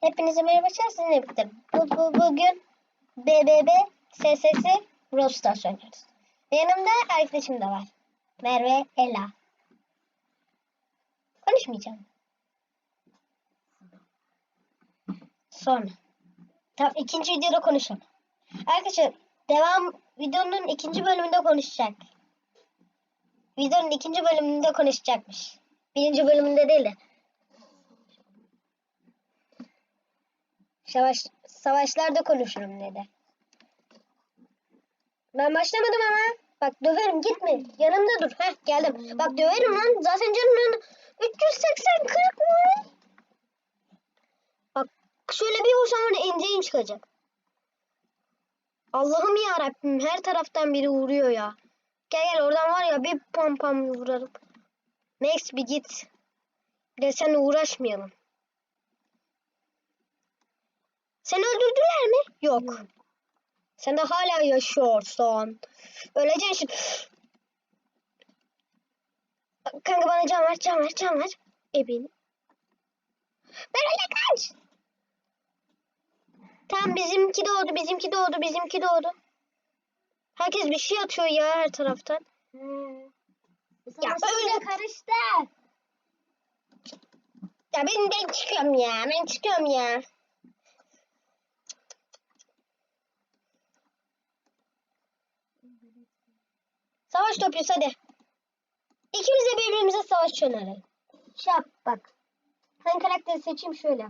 Hepinize merhaba sizinle birlikte. Bu, bu, bugün BBB SSS Brawl Stars yanımda arkadaşım da var. Merve Ela. Konuşmayacağım. Sonra. Tamam ikinci videoda konuşalım. Arkadaşlar devam videonun ikinci bölümünde konuşacak. Videonun ikinci bölümünde konuşacakmış. Birinci bölümünde değil de. Savaş, savaşlarda konuşurum dedi. Ben başlamadım ama. Bak döverim gitme. Yanımda dur. Heh geldim. Bak döverim lan. Zaten canımın 380 40 mı? Bak şöyle bir vursam var inceğim çıkacak. Allah'ım ya Rabbim her taraftan biri vuruyor ya. Gel gel oradan var ya bir pam pam vurarım. Max bir git. Bir seninle uğraşmayalım. Seni öldürdüler mi? Yok. Sen de hala yaşıyorsun. Öleceksin. Kanka bana can ver, can ver, can ver. Ebin. Ben öyle kaç. Tamam bizimki doğdu, bizimki doğdu, bizimki doğdu. Herkes bir şey atıyor ya her taraftan. Ya öyle karıştı. Ya ben, ben çıkıyorum ya, ben çıkıyorum ya. Savaş topluyoruz hadi. İkimiz de birbirimize savaş çönerelim. Şey yap bak. Hangi karakteri seçeyim şöyle.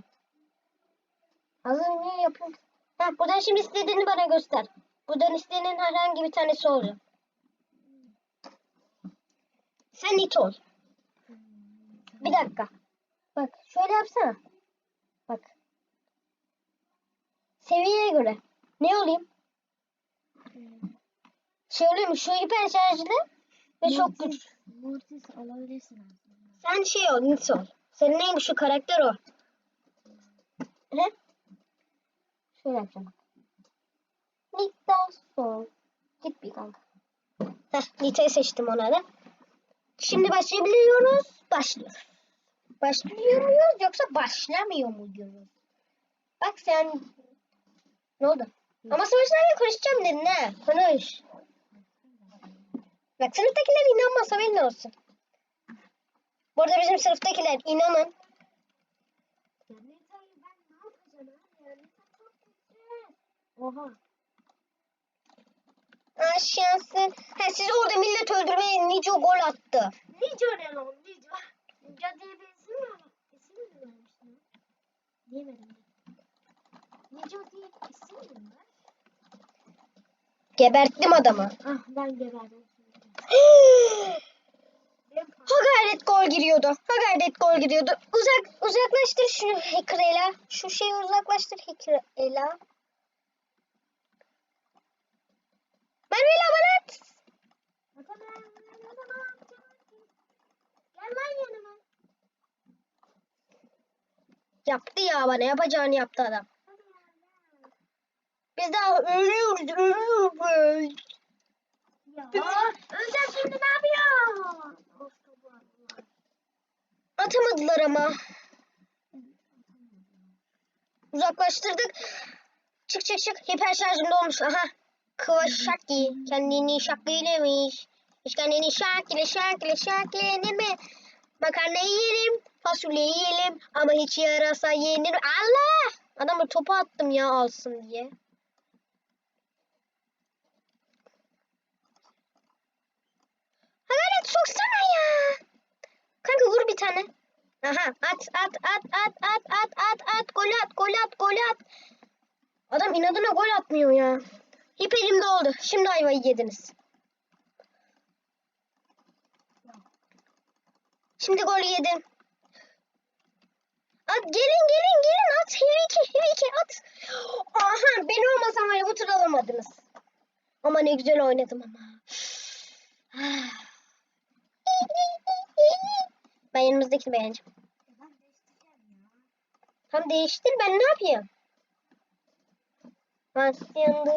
Hazır niye yapayım? Ha, buradan şimdi istediğini bana göster. Buradan istediğin herhangi bir tanesi olacak. Sen it ol. Bir dakika. Bak şöyle yapsana. Bak. Seviyeye göre. Ne olayım? Şey oluyor mu? Şu şarjlı ve çok güç. Mortis alabilirsin aslında. Sen şey ol, Nits ol. Senin en güçlü karakter o. He? Şöyle yapacağım. Nit'ten sol. Git bir kanka. Heh, Nita'yı seçtim ona da. Şimdi başlayabiliyoruz. Başlıyoruz. Başlıyor muyuz yoksa başlamıyor muyuz? Bak sen... Ne oldu? Ama savaşlarla konuşacağım dedin ha. Konuş. Bak sınıftakiler inanmaz haberin olsun. Bu arada bizim sınıftakiler inanın. Oha. Aşağısı. Ha, siz orada millet öldürmeye Nico gol attı. Nico ne lan Nico? Nico diye bir isim mi? İsim mi vermiştin? Diyemedim. Nico diye bir isim mi var? Geberttim adamı. Ah ben geberdim. Ha gayret gol giriyordu. Ha gayret gol giriyordu. Uzak uzaklaştır şu hacker'ıyla. Şu şeyi uzaklaştır hacker'ıyla. Ben öyle bana at. Yaptı ya bana yapacağını yaptı adam. Biz daha ölüyoruz ölüyoruz. Öleceğim şimdi ne yapıyor? Atamadılar ama. Uzaklaştırdık. Çık çık çık. Hiper şarjım dolmuş. Aha. Kıvaşaki. Kendini şaklemiş. Hiç kendini şakile şakile şakile mi? Makarna yiyelim. Fasulye yiyelim. Ama hiç yarasa yenir. Allah! Adamı topu attım ya alsın diye. Hadi soksana ya. Kanka vur bir tane. Aha at at at at at at at at gol at gol at gol at. Adam inadına gol atmıyor ya. İp elimde oldu. Şimdi ayvayı yediniz. Şimdi gol yedim. At gelin gelin gelin at. Hiviki hiviki at. Aha ben olmasam var ya alamadınız. Ama ne güzel oynadım ama. Ben yanımızdakini beğeneceğim. Tam değiştir ben ne yapayım? Ha yandı.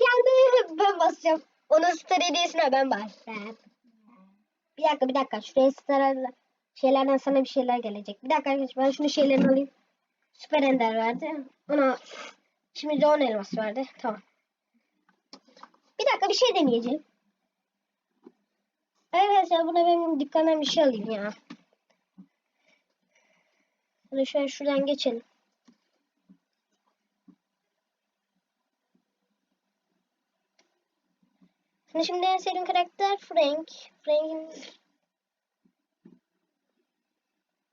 Yandı ben basacağım. Onun star hediyesine ben basacağım. Bir dakika bir dakika. Şuraya star şeylerden sana bir şeyler gelecek. Bir dakika arkadaşlar ben şunu şeylerini alayım. Süper Ender verdi. Ona şimdi de 10 elmas verdi. Tamam. Bir dakika bir şey deneyeceğim. Arkadaşlar buna benim dükkandan bir şey alayım ya. Hadi şöyle şuradan geçelim. Şimdi, şimdi en sevdiğim karakter Frank. Frank'in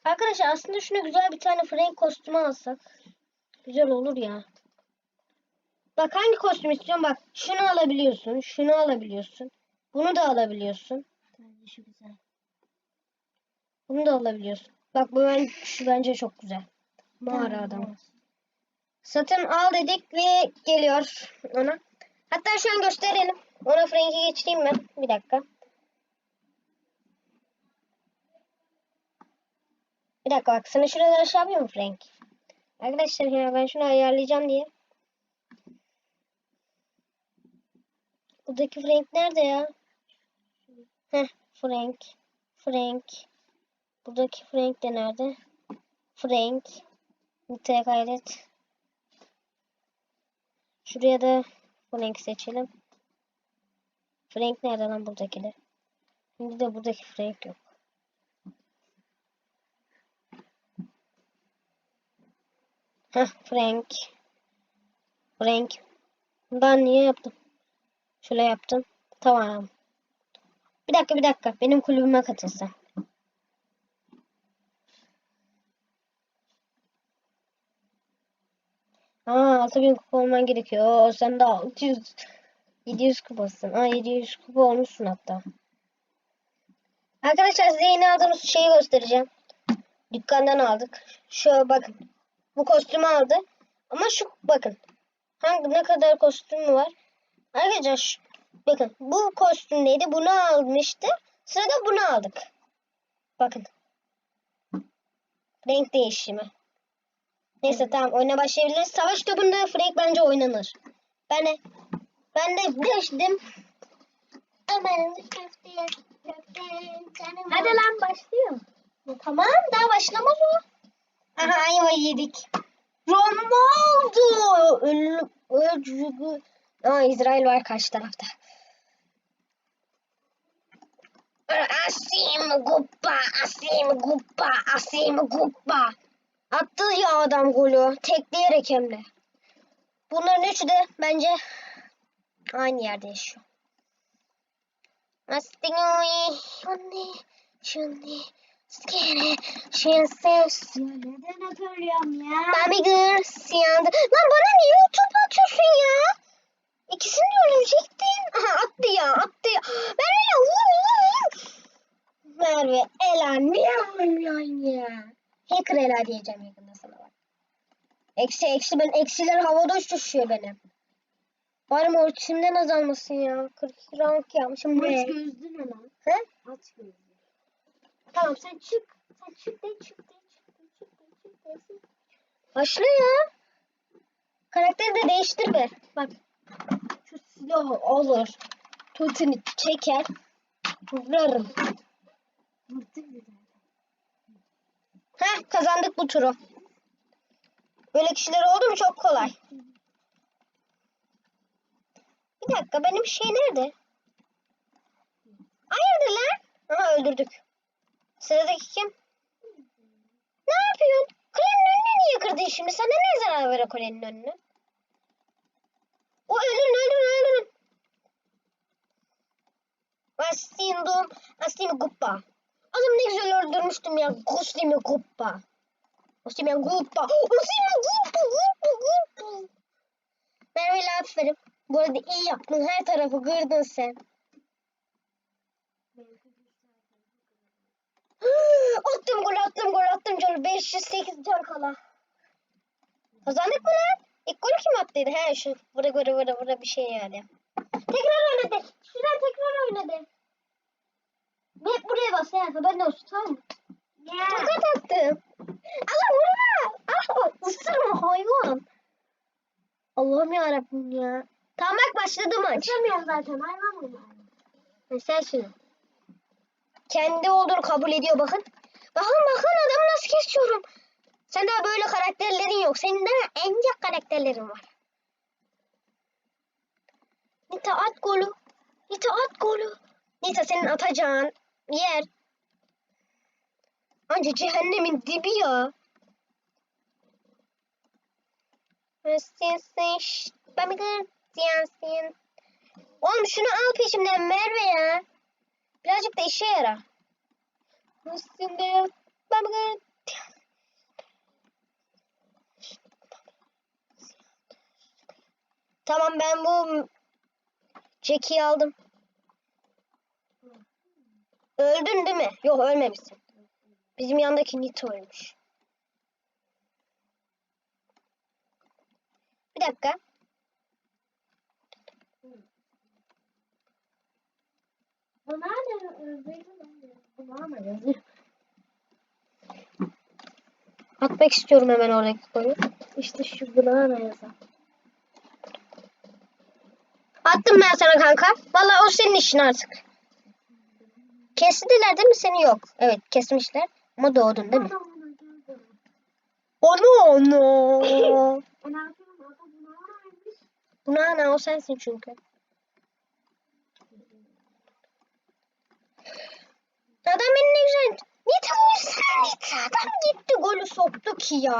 Arkadaşlar aslında şuna güzel bir tane Frank kostümü alsak. Güzel olur ya. Bak hangi kostüm istiyorsun? Bak şunu alabiliyorsun. Şunu alabiliyorsun. Bunu da alabiliyorsun. Bence şu güzel. Bunu da alabiliyorsun. Bak bu ben, şu bence çok güzel. Mağara adam. Satın al dedik ve geliyor ona. Hatta şu an gösterelim. Ona Frank'i geçireyim ben. Bir dakika. Bir dakika bak sana şuraları aşağı yapıyor mu Frank? Arkadaşlar ya ben şunu ayarlayacağım diye. Buradaki Frank nerede ya? Heh Frank. Frank. Buradaki Frank de nerede? Frank. Niteye kaydet. Şuraya da Frank seçelim. Frank nerede lan buradaki de? Şimdi de buradaki Frank yok. Heh Frank. Frank. Ben niye yaptım? Şöyle yaptım. Tamam. Bir dakika bir dakika. Benim kulübüme katılsın. Aa 6000 kupa olman gerekiyor. Sen de 600 700 kupasın. Aa 700 kupa olmuşsun hatta. Arkadaşlar size yeni aldığımız şeyi göstereceğim. Dükkandan aldık. Şu bakın. Bu kostümü aldı. Ama şu bakın. Hangi ne kadar kostümü var? Arkadaşlar şu, bakın bu kostümdeydi. Bunu almıştı. Sırada bunu aldık. Bakın. Renk değişimi. Neyse tamam oyuna başlayabiliriz. Savaş topunda Frank bence oynanır. Ben de ben de geçtim. Hadi lan başlıyor. Tamam daha başlamaz o. Aha ayva yedik. Ronaldo. Ünlü. Ünlü- Aa İsrail var karşı tarafta. Asim Guppa, Asim Guppa, Asim Guppa. Attı ya adam golü. Tekleyerek hem de. Bunların üçü de bence aynı yerde yaşıyor. Skere, şenses. Ya neden hatırlıyorum ya? Mami gır, siyandı. Lan bana niye topu atıyorsun ya? İkisini de ölecektin. Aha attı ya, attı ya. Merve ya, vur, vur, vur. Merve, Ela niye vuruyorsun ya? Hacker Ela diyeceğim yakında sana bak. Eksi eksi ben eksiler havada uçuşuyor benim. Bari mortimden azalmasın ya. 42 rank yapmışım. Aç Ne? gözlü ama. He? Aç gözlü. Tamam sen çık. Sen çık de çık de çık de çık de çık de çık. Başla ya. Karakteri de değiştir be. Bak. Şu silah olur. Tutunu çeker. Vurarım. Mu zaten? Heh kazandık bu turu. Böyle kişiler oldu mu çok kolay. Bir dakika benim şey nerede? Hayırdır lan? Aha öldürdük. Sıradaki kim? Ne yapıyorsun? Kulenin önüne niye kırdın şimdi? Sana ne zarar verir kulenin önüne? O ölün ölün ölün. Astindum. Astimi guppa. Adam ne güzel öldürmüştüm ya. Kostimi guppa. Kostimi guppa. Kostimi guppa guppa guppa. Merve'yle aferin. Bu arada iyi yaptın. Her tarafı kırdın sen. attım gol attım gol attım canım. 508 can kala. Kazandık mı lan? İlk golü kim attıydı? He şu vura vura vura vura bir şey yani. Tekrar oynadı. Şuradan tekrar oynadı. Hep buraya bas ya. Haberin olsun tamam mı? Ya. Tokat attım. Allah vurma. Ah ısırma hayvan. Allah'ım yarabbim ya. Tamam bak başladı maç. Açamıyorum zaten hayvan mı var? Mesela şunu. Kendi olduğunu kabul ediyor bakın. Bakın bakın adamı nasıl kesiyorum. Sen daha böyle karakterlerin yok. Senin daha encek karakterlerin var. Nita at golü. Nita at golü. Nita senin atacağın yer. Anca cehennemin dibi ya. Oğlum şunu al peşimden Merve ya. Birazcık da işe yara. Tamam ben bu Jackie'yi aldım. Öldün değil mi? Yok ölmemişsin. Bizim yandaki Nita ölmüş. Bir dakika. Atmak istiyorum hemen oradaki koyu. İşte şu banana yazan. Attım ben sana kanka. Vallahi o senin işin artık. Kestiler değil mi seni? Yok. Evet kesmişler. Ama doğdun değil mi? Onu onu. Buna ana o sensin çünkü. Adam beni ne güzel. Nita vursana Nita. Adam gitti golü soktu ki ya.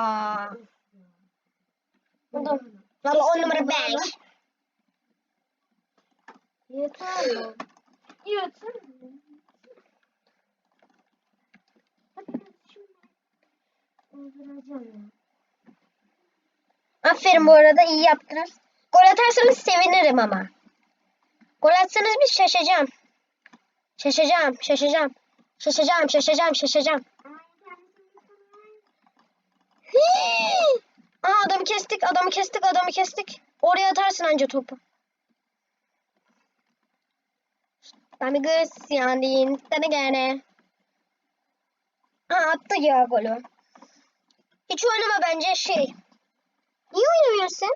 Adam. Valla on numara 5. Yeter mi? Yeter mi? Hadi ben şunu öldüreceğim ya. Aferin bu arada iyi yaptınız. Gol atarsanız sevinirim ama. Gol atsanız biz şaşacağım. Şaşacağım, şaşacağım. Şaşacağım, şaşacağım, şaşacağım. Hii! Aa adamı kestik, adamı kestik, adamı kestik. Oraya atarsın anca topu. Ben bir kız yani sana gene. Aa attı ya golü. Hiç oynama bence şey. Niye oynamıyorsun?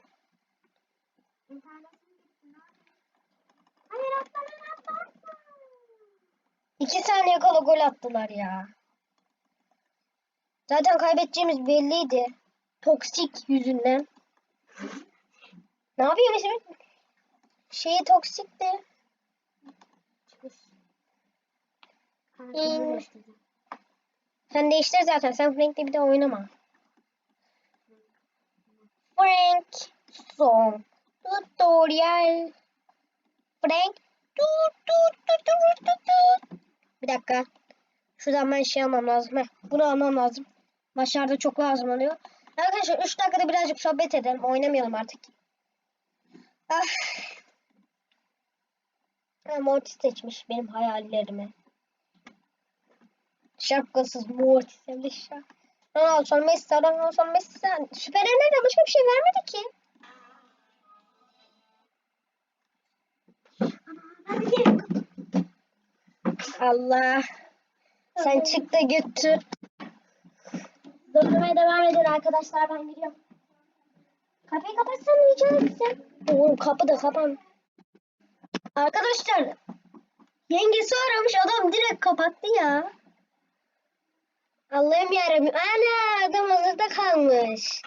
Hayır. İki saniye kala gol attılar ya. Zaten kaybedeceğimiz belliydi. Toksik yüzünden. Ne yapıyor bizim? Şeyi toksikti. Çıkış. Sen değiştir zaten. Sen Frank'le bir de oynama. Frank son tutorial. Frank tut tut tut tut tut tut. Bir dakika. Şuradan ben şey almam lazım. Heh, bunu almam lazım. Maçlarda çok lazım oluyor. Arkadaşlar 3 dakikada birazcık sohbet edelim. Oynamayalım artık. Ah. Ha, Mortis seçmiş benim hayallerimi. Şapkasız Mortis hem de şap. Ronaldo Messi, Ronaldo Messi. Süper Ender'den başka bir şey vermedi ki. Allah. Sen çık da götür. Döndürmeye devam edin arkadaşlar ben gidiyorum. Kapıyı kapatsan rica etsem. Oğlum kapı da kapan. Arkadaşlar. Yengesi aramış adam direkt kapattı ya. Allah'ım yarabbim. Ana adam hazırda kalmış.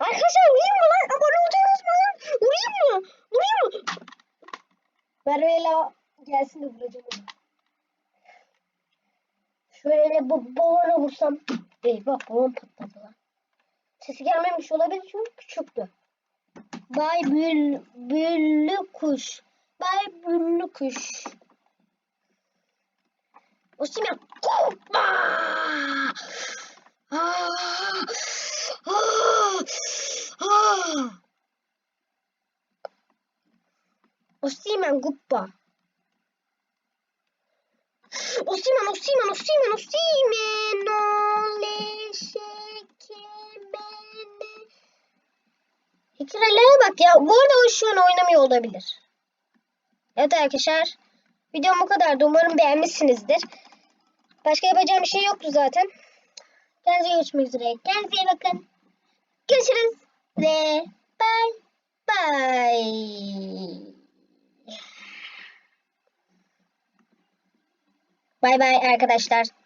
Arkadaşlar vurayım mı lan? Abone olacaksınız mı lan? Vurayım mı? Vurayım mı? Merve'yle gelsin de vuracağım. Şöyle bu balona vursam. Eyvah balon patladı lan. Sesi gelmemiş olabilir çünkü küçüktü. Bay bül, büllü kuş. Bay büllü kuş. Osimhen. Hoppa! Ah! Ah! Ah! Osimhen guppa. Osimhen, Osimhen, Osimhen, Osimhen. Ole şekemene. Hikayelere bak ya. Bu arada o şu an oynamıyor olabilir. Evet arkadaşlar. Videom bu kadardı. Umarım beğenmişsinizdir. Başka yapacağım bir şey yoktu zaten. Kendinize görüşmek üzere. Kendinize iyi bakın. Görüşürüz. Ve bye bye. Bay bay arkadaşlar.